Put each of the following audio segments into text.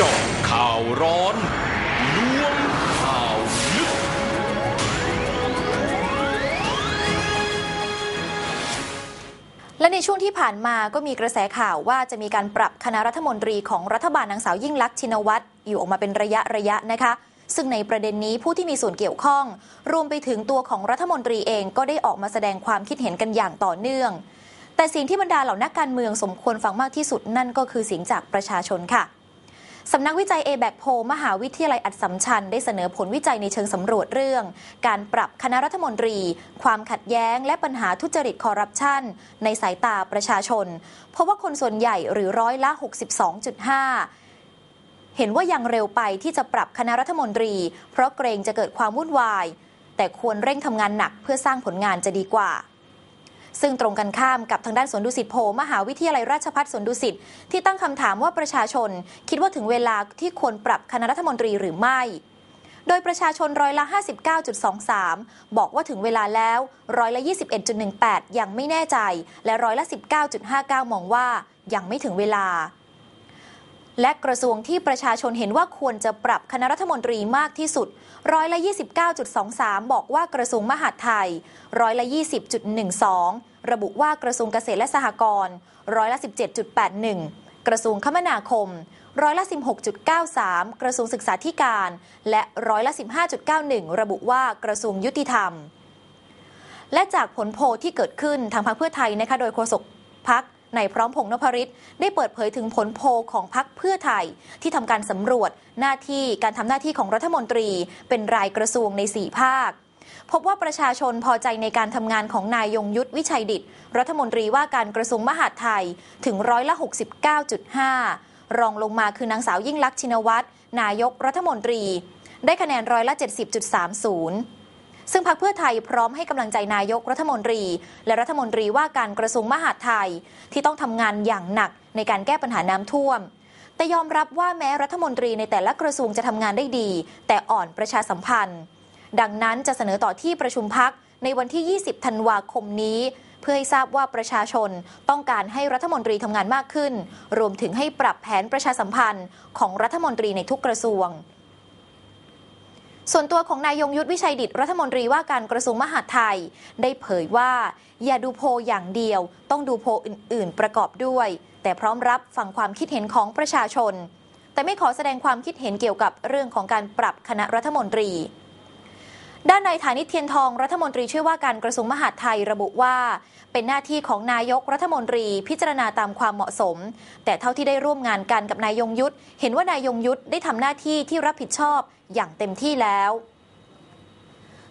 จาะข่าวร้อนล้วงข่าวลึก และในช่วงที่ผ่านมาก็มีกระแสข่าวว่าจะมีการปรับคณะรัฐมนตรีของรัฐบาลนางสาวยิ่งลักษณ์ชินวัตรอยู่ออกมาเป็นระยะระยะนะคะ ซึ่งในประเด็นนี้ผู้ที่มีส่วนเกี่ยวข้อง รวมไปถึงตัวของรัฐมนตรีเองก็ได้ออกมาแสดงความคิดเห็นกันอย่างต่อเนื่อง แต่สิ่งที่บรรดาเหล่านักการเมืองสมควรฟังมากที่สุดนั่นก็คือเสียงจากประชาชนค่ะ สำนักวิจัย a b a c โพมหาวิทยาลัยอัดสัมชัญได้เสนอผลวิจัยในเชิงสำรวจเรื่อง การปรับคณะรัฐมนตรี ความขัดแย้ง และปัญหาทุจริตคอร์รัปชันในสายตาประชาชน เพราะว่าคนส่วนใหญ่หรือร้อยละ 62.5เห็นว่ายังเร็วไปที่จะปรับคณะรัฐมนตรี เพราะเกรงจะเกิดความวุ่นวาย แต่ควรเร่งทำงานหนักเพื่อสร้างผลงานจะดีกว่า ซึ่งตรงกันข้ามกับทางด้านสวนดุสิตโพมหาวิทยาลัยราชพัฒสวนดุสิตที่ตั้งคำถามว่าประชาชน คิดว่าถึงเวลาที่ควรปรับคณะรัฐมนตรีหรือไม่ โดยประชาชนร้อยละ 59.23 บอกว่าถึงเวลาแล้วร้อยละ 21.18 ยังไม่แน่ใจ และร้อยละ 19.59 มองว่ายังไม่ถึงเวลา และกระทรวงที่ประชาชนเห็นว่าควรจะปรับคณะรัฐมนตรีมากที่สุด ร้อยละ 29.23 บอกว่ากระทรวงมหาดไทย ร้อยละ 20.12 ระบุว่ากระทรวงเกษตรและสหกรณ์ร้อยละ 17.81 กระทรวงคมนาคม ร้อยละ 16.93 กระทรวงศึกษาธิการ และร้อยละ 15.91 ระบุว่ากระทรวงยุติธรรม และจากผลโพลที่เกิดขึ้นทางพรรคเพื่อไทยนะคะโดยโฆษกพัก ในพร้อมพงษ์นพริตได้เปิดเผยถึงผลโพลของพักเพื่อไทย ที่ทำการสำรวจหน้าที่การทำหน้าที่ของรัฐมนตรี เป็นรายกระทรวงใน 4 ภาค พบว่าประชาชนพอใจในการทำงานของนายยงยุทธวิชัยดิตรัฐมนตรีว่าการกระทรวงมหาดไทยถึงร้อยละ69.5 รองลงมาคือนางสาวยิ่งลักษณ์ชินวัตรนายกรัฐมนตรี ได้คะแนนร้อยละ70.30 ซึ่งพรรคเพื่อไทยพร้อมให้กำลังใจนายกรัฐมนตรี และรัฐมนตรีว่าการกระทรวงมหาดไทย ที่ต้องทำงานอย่างหนักในการแก้ปัญหาน้ำท่วม แต่ยอมรับว่าแม้รัฐมนตรีในแต่ละกระทรวงจะทำงานได้ดี แต่อ่อนประชาสัมพันธ์ ดังนั้นจะเสนอต่อที่ประชุมพักในวันที่ 20 ธันวาคมนี้ เพื่อให้ทราบว่าประชาชนต้องการให้รัฐมนตรีทำงานมากขึ้น รวมถึงให้ปรับแผนประชาสัมพันธ์ของรัฐมนตรีในทุกกระทรวง ส่วนตัวของนายยงยุทธวิชัยดิตรัฐมนตรีว่าการกระทรวงมหาดไทย ได้เผยว่า อย่าดูโพอย่างเดียว ต้องดูโพอื่น ๆ ประกอบด้วย แต่พร้อมรับฟังความคิดเห็นของประชาชน แต่ไม่ขอแสดงความคิดเห็นเกี่ยวกับเรื่องของการปรับคณะรัฐมนตรี ด้านนายฐานิเทียนทองรัฐมนตรีช่วยว่าการกระทรวงมหาดไทยระบุว่า เป็นหน้าที่ของนายกรัฐมนตรีพิจารณาตามความเหมาะสม แต่เท่าที่ได้ร่วมงานกันกับนายยงยุทธเห็นว่านายยงยุทธได้ทำหน้าที่ที่รับผิดชอบอย่างเต็มที่แล้ว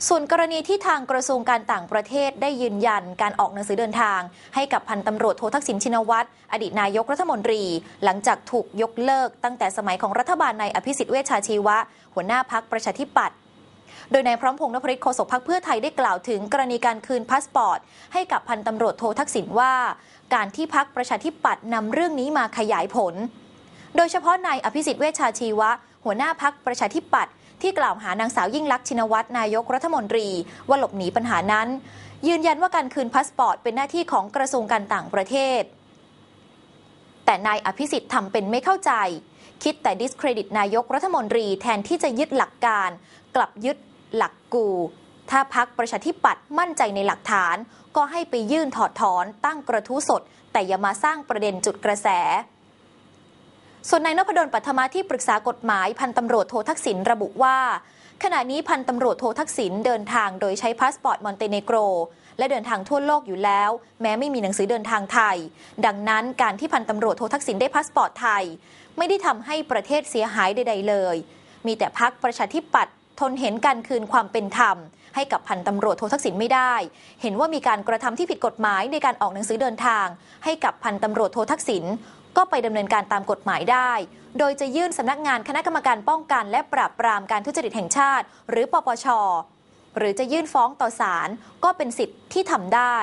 ส่วนกรณีที่ทางกระทรวงการต่างประเทศได้ยืนยันการออกหนังสือเดินทาง ให้กับพันตำรวจโททักษิณชินวัตรอดีตนายกรัฐมนตรี หลังจากถูกยกเลิกตั้งแต่สมัยของรัฐบาลนายอภิสิทธิ์เวชชาชีวะ หัวหน้าพักประชาธิปัตย์ โดยนายพร้อมพงษ์นพฤทธิ์โฆษกพรรคเพื่อไทยได้กล่าวถึงกรณีการคืนพาสปอร์ต ให้กับพันตำรวจโททักษิณว่า การที่พักประชาธิปัตย์นำเรื่องนี้มาขยายผล โดยเฉพาะนายอภิสิทธิ์เวชชาชีวะ หัวหน้าพักประชาธิปัตย์ที่กล่าวหานางสาวยิ่งลักษณ์ชินวัตรนายกรัฐมนตรี ว่าหลบหนีปัญหานั้น ยืนยันว่าการคืนพาสปอร์ตเป็นหน้าที่ของกระทรวงการต่างประเทศ แต่นายอภิสิทธิ์ทำเป็นไม่เข้าใจ คิดแต่ดิสเครดิตนายกรัฐมนตรีแทนที่จะยึดหลักการ กลับยึดหลักกู ถ้าพักประชาธิปัตย์มั่นใจในหลักฐาน ก็ให้ไปยื่นถอดถอนตั้งกระทู้สด แต่อย่ามาสร้างประเด็นจุดกระแส ส่วนนายนพดลปัทมาที่ปรึกษากฎหมายพันตำรวจโททักษิณระบุว่า ขณะนี้พันตำรวจโททักษิณเดินทางโดยใช้พาสปอร์ตมอนเตเนโกร และเดินทางทั่วโลกอยู่แล้ว แม้ไม่มีหนังสือเดินทางไทย ดังนั้นการที่พันตำรวจโททักษิณได้พาสปอร์ตไทย ไม่ได้ทำให้ประเทศเสียหายใด ๆ เลย มีแต่พักประชาธิปัตย์ทนเห็นการคืนความเป็นธรรม ให้กับพันตำรวจโททักษิณไม่ได้ เห็นว่ามีการกระทำที่ผิดกฎหมายในการออกหนังสือเดินทาง ให้กับพันตำรวจโททักษิณ ก็ไปดำเนินการตามกฎหมายได้ โดยจะยื่นสำนักงานคณะกรรมการป้องกันและปราบปรามการทุจริตแห่งชาติ หรือปปช หรือจะยื่นฟ้องต่อศาลก็เป็นสิทธิ์ที่ทำได้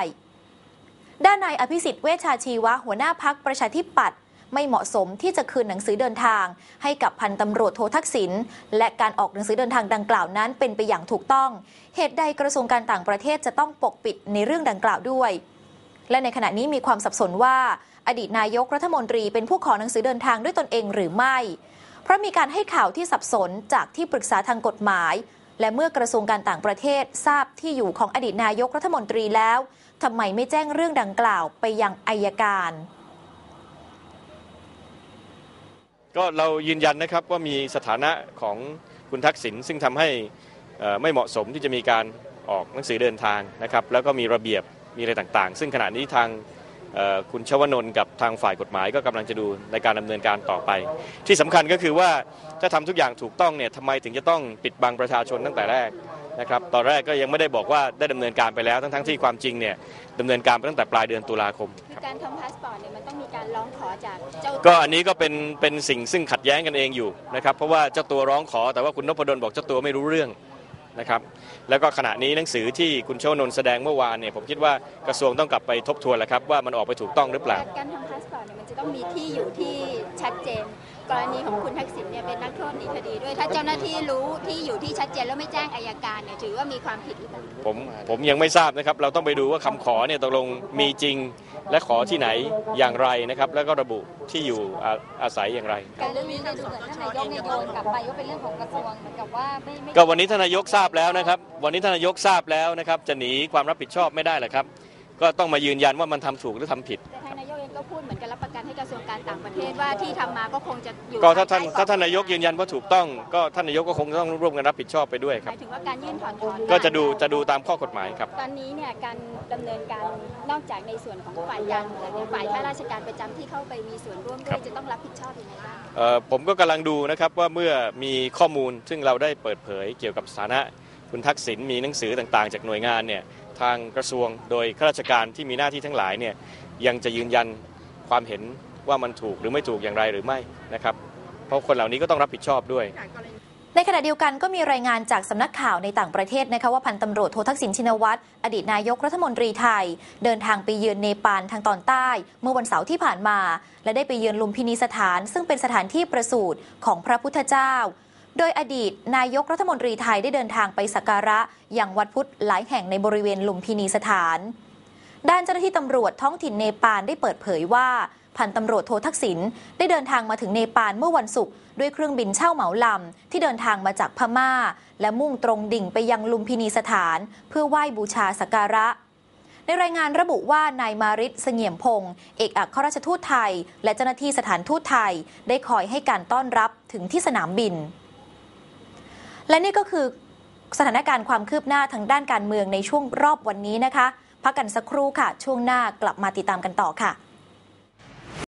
ด้านนายอภิสิทธิ์เวชชาชีวะหัวหน้าพักประชาธิปัตย์ไม่เหมาะสมที่จะคืนหนังสือเดินทาง ให้กับพันตำรวจโททักษิณและการออกหนังสือเดินทางดังกล่าวนั้นเป็นไปอย่างถูกต้อง เหตุใดกระทรวงการต่างประเทศจะต้องปกปิดในเรื่องดังกล่าวด้วย และในขณะนี้มีความสับสนว่า อดีตนายกรัฐมนตรีเป็นผู้ขอหนังสือเดินทางด้วยตนเองหรือไม่ เพราะมีการให้ข่าวที่สับสนจากที่ปรึกษาทางกฎหมาย และเมื่อกระทรวงการต่างประเทศทราบที่อยู่ของอดีตนายกรัฐมนตรีแล้วทำไมไม่แจ้งเรื่องดังกล่าวไปยังอายการก็เรายืนยันนะครับว่ามีสถานะของคุณทักษิณซึ่งทำให้ไม่เหมาะสมที่จะมีการออกหนังสือเดินทางนะครับ แล้วก็มีระเบียบมีอะไรต่างๆ ซึ่งขณะนี้ทาง คุณชวนนท์กับทางฝ่ายกฎหมายก็กำลังจะดูในการดำเนินการต่อไป ที่สำคัญก็คือว่าถ้าทำทุกอย่างถูกต้องเนี่ยทำไมถึงจะต้องปิดบังประชาชนตั้งแต่แรกนะครับตอนแรกก็ยังไม่ได้บอกว่าได้ดำเนินการไปแล้วทั้งๆที่ความจริงเนี่ยดำเนินการไปตั้งแต่ปลายเดือนตุลาคมคือการทำพาสปอร์ตเนี่ยมันต้องมีการร้องขอจากเจ้าก็อันนี้ก็เป็นเป็นสิ่งซึ่งขัดแย้งกันเองอยู่นะครับเพราะว่าเจ้าตัวร้องขอแต่ว่าคุณนพดลบอกเจ้าตัวไม่รู้เรื่อง นะครับแล้วก็ขณะนี้หนังสือที่คุณโชวนนท์แสดงเมื่อวานเนี่ยผมคิดว่ากระทรวงต้องกลับไปทบทวนแล้วครับว่ามันออกไปถูกต้องหรือเปล่า การทำพาสปอร์ตเนี่ยมันจะต้องมีที่อยู่ที่ชัดเจน กรณีของคุณทักษิณเนี่ยเป็นนักโทษหนีคดีด้วย ถ้าเจ้าหน้าที่รู้ที่อยู่ที่ชัดเจนแล้วไม่แจ้งอายการเนี่ยถือว่ามีความผิดหรือเปล่าผมผมยังไม่ทราบนะครับเราต้องไปดูว่าคำขอเนี่ยตกลงมีจริง และขอที่ไหนอย่างไรนะครับ แล้วก็ระบุที่อยู่อาอาศัยอย่างไร การเรื่องนี้เนี่ยดูเหมือนท่านนายกเนี่ยโยนกลับไปว่าเป็นเรื่องของกระทรวงเหมือนกับว่าไม่ไม่ก็วันนี้ท่านนายกทราบแล้วนะครับ วันนี้ท่านนายกทราบแล้วนะครับ จะหนีความรับผิดชอบไม่ได้แหละครับ ก็ต้องมายืนยันว่ามันทำถูกหรือทำผิดแต่ทางนาย กเองก็พูดเหมือนกันรับประกันให้กระทรวงการต่างประเทศว่าที่ทำมาก็คงจะอยู่ก็ถ้าท่านภยใถ้าท่านนายกยืนยันว่าถูกต้อง ก็ท่านนายกก็คงต้องร่วมกันรับผิดชอบไปด้วยหครับ มายถึงว่าการยื่นถอนถอนก็จะดูจะดูตามข้อกฎหมายครับ ตอนนี้เนี่ยการดำเนินการนอกจากในส่วนของฝ่ายการเมืองเนี่ยฝ่ายข้าราชการประจำที่เข้าไปมีส่วนร่วมด้ครัวยบ จะต้องรับผิดชอบยังไงบ้าง เอ่อผมก็กำลังดูนะครับว่าเมื่อมีข้อมูลซึ่งเราได้เปิดเผยเกี่ยวกับสถานะ คุณทักษิณมีหนังสือต่างๆ จากหน่วยงานเนี่ยทางกระทรวงโดยข้าราชการที่มีหน้าที่ทั้งหลายเนี่ยยังจะยืนยัน ความเห็นว่ามันถูกหรือไม่ถูกอย่างไรหรือไม่นะครับ เพราะคนเหล่านี้ก็ต้องรับผิดชอบด้วยในขณะเดียวกันก็มีรายงานจากสำนักข่าวในต่างประเทศนะคะว่าพันตำรวจโททักษิณชินวัตรอดีตนายกรัฐมนตรีไทย เดินทางไปเยือนเนปาลทางตอนใต้ เมื่อวันเสาร์ที่ผ่านมา และได้ไปเยือนลุมพินีสถาน ซึ่งเป็นสถานที่ประสูติของพระพุทธเจ้า โดยอดีตนายกรัฐมนตรีไทยได้เดินทางไปสักการะอย่างวัดพุทธหลายแห่งในบริเวณลุมพินีสถาน ด้านเจ้าหน้าที่ตำรวจท้องถิ่นเนปาลได้เปิดเผยว่า พันตำรวจโททักษิณได้เดินทางมาถึงเนปาลเมื่อวันศุกร์ด้วยเครื่องบินเช่าเหมาลำ ที่เดินทางมาจากพม่า และมุ่งตรงดิ่งไปยังลุมพินีสถาน เพื่อไหว้บูชาสักการะในรายงานระบุว่านายมาริศเสงี่ยมพงศ์เอกอัครราชทูตไทย และเจ้าหน้าที่สถานทูตไทย ได้คอยให้การต้อนรับถึงที่สนามบิน และนี่ก็คือสถานการณ์ความคืบหน้าทางด้านการเมืองในช่วงรอบวันนี้นะคะ พักกันสักครู่ค่ะ ช่วงหน้ากลับมาติดตามกันต่อค่ะ